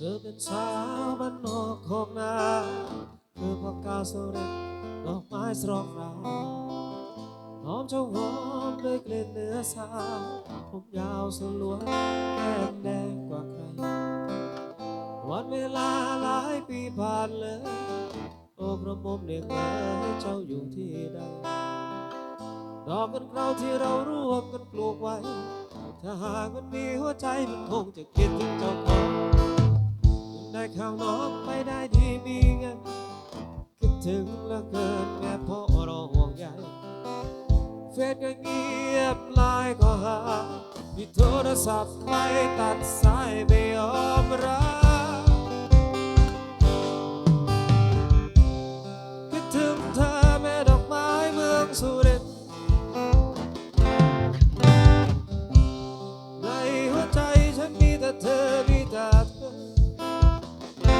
สาวบ้านนอกของนาคือพอกาสุรินดอกไม้สรองราหอมเจ้าหอมด้วยกลิ่นเนื้อสาวผมยาวสลวยแก้มแดงกว่าใคร วันเวลาหลายปีผ่านเลย โอ้กระหม่อมเรียกเอ๋ยเจ้าอยู่ที่ใดดอกกันเกลาที่เรารวมกันปลูกไว้ ถ้าหากมันมีหัวใจมันคงจะคิดถึงเจ้าของ ได้ข่าวน้องไปได้ดีมีเงินคิดถึงเหลือเกินแม่พ่อเราห่วงใยเฟซก็เงียบไลน์ก็หามีโทรศัพท์ไม่ตัดสายไม่